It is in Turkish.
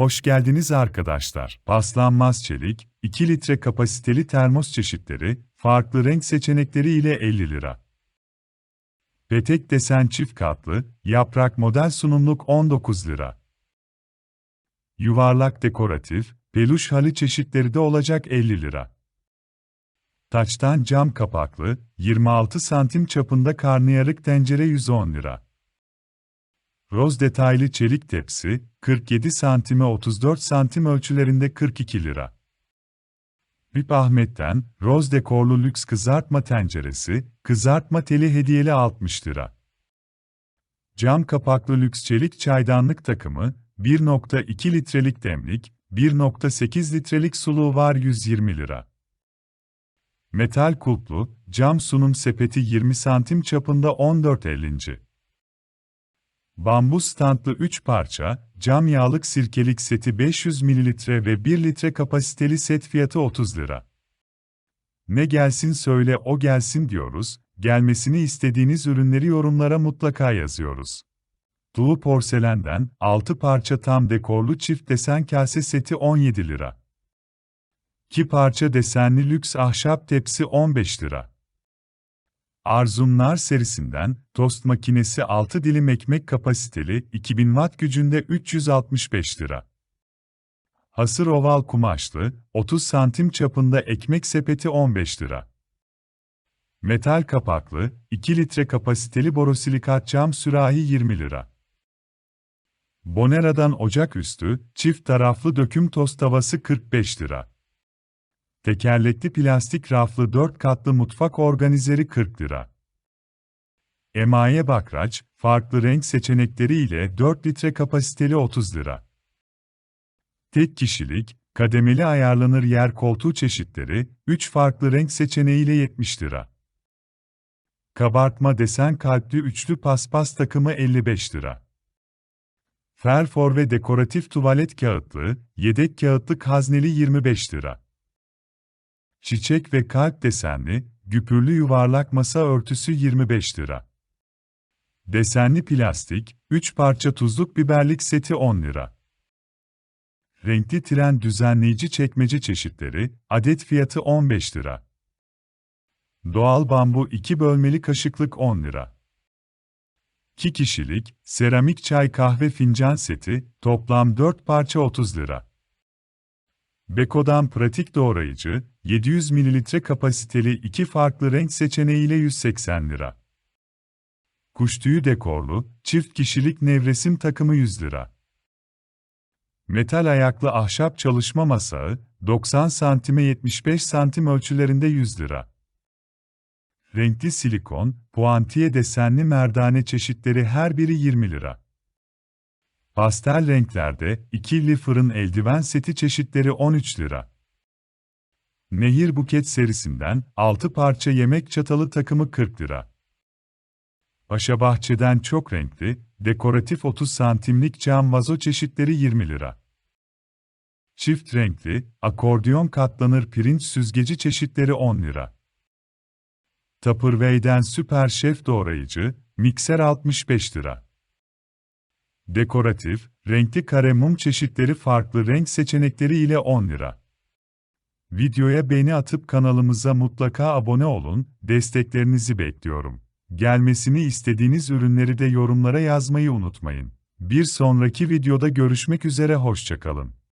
Hoş geldiniz arkadaşlar. Paslanmaz çelik, 2 litre kapasiteli termos çeşitleri, farklı renk seçenekleri ile 50 lira. Petek desen çift katlı, yaprak model sunumluk 19 lira. Yuvarlak dekoratif, peluş halı çeşitleri de olacak 50 lira. Taçtan cam kapaklı, 26 santim çapında karnıyarık tencere 110 lira. Roz detaylı çelik tepsi, 47 santime 34 santim ölçülerinde 42 lira. Vip Ahmet'ten, roz dekorlu lüks kızartma tenceresi, kızartma teli hediyeli 60 lira. Cam kapaklı lüks çelik çaydanlık takımı, 1.2 litrelik demlik, 1.8 litrelik suluğu var 120 lira. Metal kulplu, cam sunum sepeti 20 santim çapında 14.50. Bambu standlı 3 parça, cam yağlık sirkelik seti 500 ml ve 1 litre kapasiteli set fiyatı 30 lira. Ne gelsin söyle o gelsin diyoruz, gelmesini istediğiniz ürünleri yorumlara mutlaka yazıyoruz. Tuğu porselenden 6 parça tam dekorlu çift desen kase seti 17 lira. 2 parça desenli lüks ahşap tepsi 15 lira. Arzumlar serisinden, tost makinesi 6 dilim ekmek kapasiteli 2000 watt gücünde 365 lira. Hasır oval kumaşlı, 30 santim çapında ekmek sepeti 15 lira. Metal kapaklı, 2 litre kapasiteli borosilikat cam sürahi 20 lira. Bonera'dan ocak üstü, çift taraflı döküm tost tavası 45 lira. Tekerlekli plastik raflı 4 katlı mutfak organizeri 40 lira. Emaye bakraç, farklı renk seçenekleri ile 4 litre kapasiteli 30 lira. Tek kişilik, kademeli ayarlanır yer koltuğu çeşitleri, 3 farklı renk seçeneğiyle 70 lira. Kabartma desen kalpli üçlü paspas takımı 55 lira. Ferfor ve dekoratif tuvalet kağıtlı, yedek kağıtlık hazneli 25 lira. Çiçek ve kalp desenli, güpürlü yuvarlak masa örtüsü 25 lira. Desenli plastik, 3 parça tuzluk biberlik seti 10 lira. Renkli tren düzenleyici çekmece çeşitleri, adet fiyatı 15 lira. Doğal bambu 2 bölmeli kaşıklık 10 lira. 2 kişilik, seramik çay kahve fincan seti, toplam 4 parça 30 lira. Beko'dan pratik doğrayıcı, 700 ml kapasiteli iki farklı renk seçeneğiyle 180 lira. Kuş dekorlu, çift kişilik nevresim takımı 100 lira. Metal ayaklı ahşap çalışma masağı, 90 santime 75 santim ölçülerinde 100 lira. Renkli silikon, puantiye desenli merdane çeşitleri her biri 20 lira. Pastel renklerde, ikili fırın eldiven seti çeşitleri 13 lira. Nehir Buket serisinden 6 parça yemek çatalı takımı 40 lira. Paşa Bahçe'den çok renkli, dekoratif 30 santimlik cam vazo çeşitleri 20 lira. Çift renkli, akordiyon katlanır pirinç süzgeci çeşitleri 10 lira. Tupperware'den süper şef doğrayıcı, mikser 65 lira. Dekoratif, renkli kare mum çeşitleri farklı renk seçenekleri ile 10 lira. Videoya beğeni atıp kanalımıza mutlaka abone olun, desteklerinizi bekliyorum. Gelmesini istediğiniz ürünleri de yorumlara yazmayı unutmayın. Bir sonraki videoda görüşmek üzere hoşçakalın.